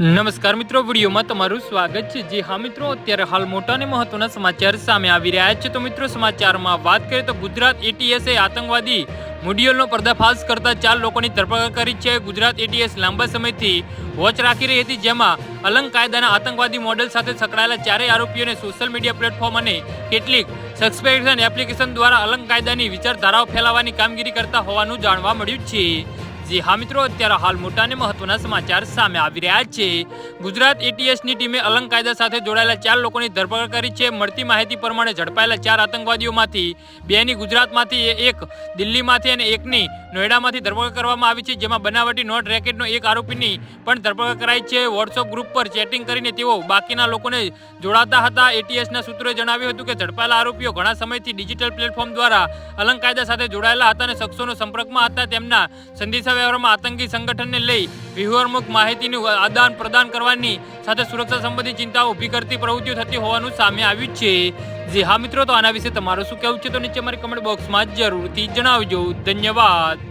નમસ્કાર મિત્રો, વિડીયોમાં તમારું સ્વાગત છે. જે હા મિત્રો, અત્યારે હાલ મોટા અને મહત્વના સમાચાર સામે આવી રહ્યા છે. તો મિત્રો, સમાચારમાં વાત કરીએ તો ગુજરાત એટીએસએ આતંકવાદી મુડિયલનો પર્દાફાશ કરતા ચાર લોકોની ધરપકડ કરી છે. ગુજરાત એટીએસ લાંબા સમયથી વોચ રાખી રહી હતી, જેમાં અલંગ કાયદાના આતંકવાદી મોડેલ સાથે સંકળાયેલા ચારેય આરોપીઓને સોશિયલ મીડિયા પ્લેટફોર્મ અને કેટલીક સબસ્ક્રિપ્શન એપ્લિકેશન દ્વારા અલંગ કાયદાની વિચારધારાઓ ફેલાવવાની કામગીરી કરતા હોવાનું જાણવા મળ્યું છે. જી, હા મિત્રો, અત્યારે હાલ મોટા અને મહત્વના સમાચાર સામે આવી રહ્યા છે. ગુજરાત એટીએસની ટીમે અલંગ કાયદા સાથે જોડાયેલા ચાર લોકોની ધરપકડ કરી છે. મળતી માહિતી પ્રમાણે ઝડપાયેલા ચાર આતંકવાદીઓમાંથી બેની ગુજરાતમાંથી એક, દિલ્હીમાંથી અને એકની નોઈડામાંથી ધરપકડ કરવામાં આવી છે. જેમાં બનાવટી નોટ રેકેટનો એક આરોપીની પણ ધરપકડ કરાઈ છે. વોટ્સઅપ ગ્રુપ પર ચેટિંગ કરીને તેઓ બાકીના લોકોને જોડાતા હતા. એટીએસના સૂત્રોએ જણાવ્યું હતું કે, ઝડપાયેલા આરોપીઓ ઘણા સમયથી ડિજિટલ પ્લેટફોર્મ દ્વારા અલંગ કાયદા સાથે જોડાયેલા હતા અને શખ્સોનો સંપર્કમાં હતા. તેમના સંદેશાવ્યવહારમાં આતંકી સંગઠનને લઈ વ્યૂહરમુખ માહિતીનું આદાન પ્રદાન કરવાની સાથે સુરક્ષા સંબંધી ચિંતાઓ ઊભી કરતી પ્રવૃત્તિઓ થતી હોવાનું સામે આવ્યું છે. જે હા મિત્રો, તો આના વિશે તમારું શું કહેવું છે? તો નીચે મારી કમેન્ટ બોક્સમાં જરૂરથી જણાવજો. ધન્યવાદ.